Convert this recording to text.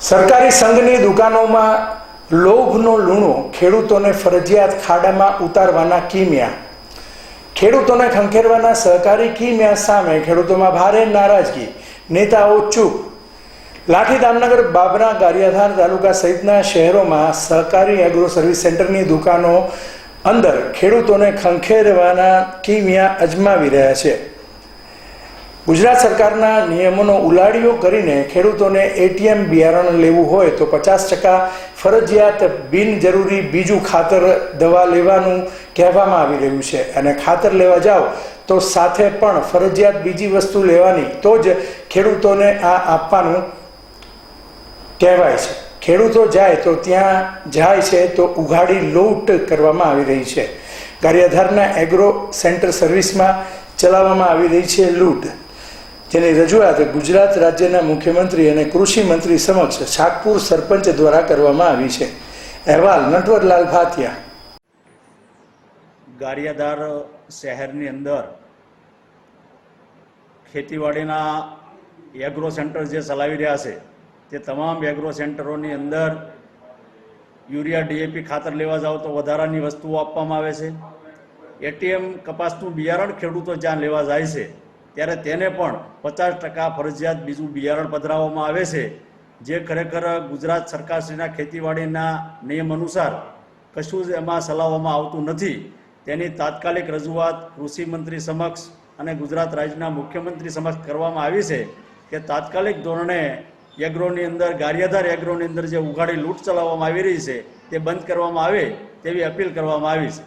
સરકારી સંઘની દુકાનોમાં લોભનો લૂણો ખેડૂતોને ફરજિયાત ખાડામાં ઉતારવાના કિમિયા. ખેડૂતોને ખંખેરવાના સહકારી કિમિયા સામે ખેડૂતોમાં ભારે નારાજગી. નેતાઓ ચૂપ. લાઠી દામનગર બાબરા ગારિયાધાર તાલુકા સહિતના શહેરોમાં સહકારી એગ્રો સર્વિસ સેન્ટરની દુકાનો અંદર ખેડૂતોને ખંખેરવાના કિમિયા અજમાવી રહ્યા છે. ગુજરાત સરકારના નિયમોનો ઉલાડિયો કરીને ખેડૂતોને એટીએમ બિયારણ લેવું હોય તો પચાસ ટકા ફરજિયાત બિનજરૂરી બીજું ખાતર દવા લેવાનું કહેવામાં આવી રહ્યું છે. અને ખાતર લેવા જાઓ તો સાથે પણ ફરજિયાત બીજી વસ્તુ લેવાની તો જ ખેડૂતોને આ આપવાનું કહેવાય છે. ખેડૂતો જાય તો ત્યાં જાય છે તો ઉઘાડી લૂંટ કરવામાં આવી રહી છે. ગારિયાધારના એગ્રો સેન્ટર સર્વિસમાં ચલાવવામાં આવી રહી છે લૂંટ. જેની રજૂઆત ગુજરાત રાજ્યના મુખ્યમંત્રી અને કૃષિ મંત્રી સમક્ષ શાકપુર સરપંચ દ્વારા કરવામાં આવી છે. અહેવાલ, નટવરલાલ ભાતિયા ગારિયાદાર શહેરની અંદર ખેતીવાડીના એગ્રો સેન્ટર જે ચલાવી રહ્યા છે, તે તમામ એગ્રો સેન્ટરોની અંદર યુરિયા ડીએપી ખાતર લેવા જાઓ તો વધારાની વસ્તુઓ આપવામાં આવે છે. એટીએમ કપાસનું બિયારણ ખેડૂતો જ્યાં લેવા જાય છે ત્યારે તેને પણ પચાસ ટકા ફરજિયાત બીજું બિયારણ પધરાવવામાં આવે છે. જે ખરેખર ગુજરાત સરકારશ્રીના ખેતીવાડીના નિયમ અનુસાર કશું જ એમાં ચલાવવામાં આવતું નથી. તેની તાત્કાલિક રજૂઆત કૃષિ મંત્રી સમક્ષ અને ગુજરાત રાજ્યના મુખ્યમંત્રી સમક્ષ કરવામાં આવી છે કે તાત્કાલિક ધોરણે એગ્રોની અંદર, ગારિયાધાર એગ્રોની અંદર જે ઉઘાડી લૂંટ ચલાવવામાં આવી રહી છે તે બંધ કરવામાં આવે તેવી અપીલ કરવામાં આવી છે.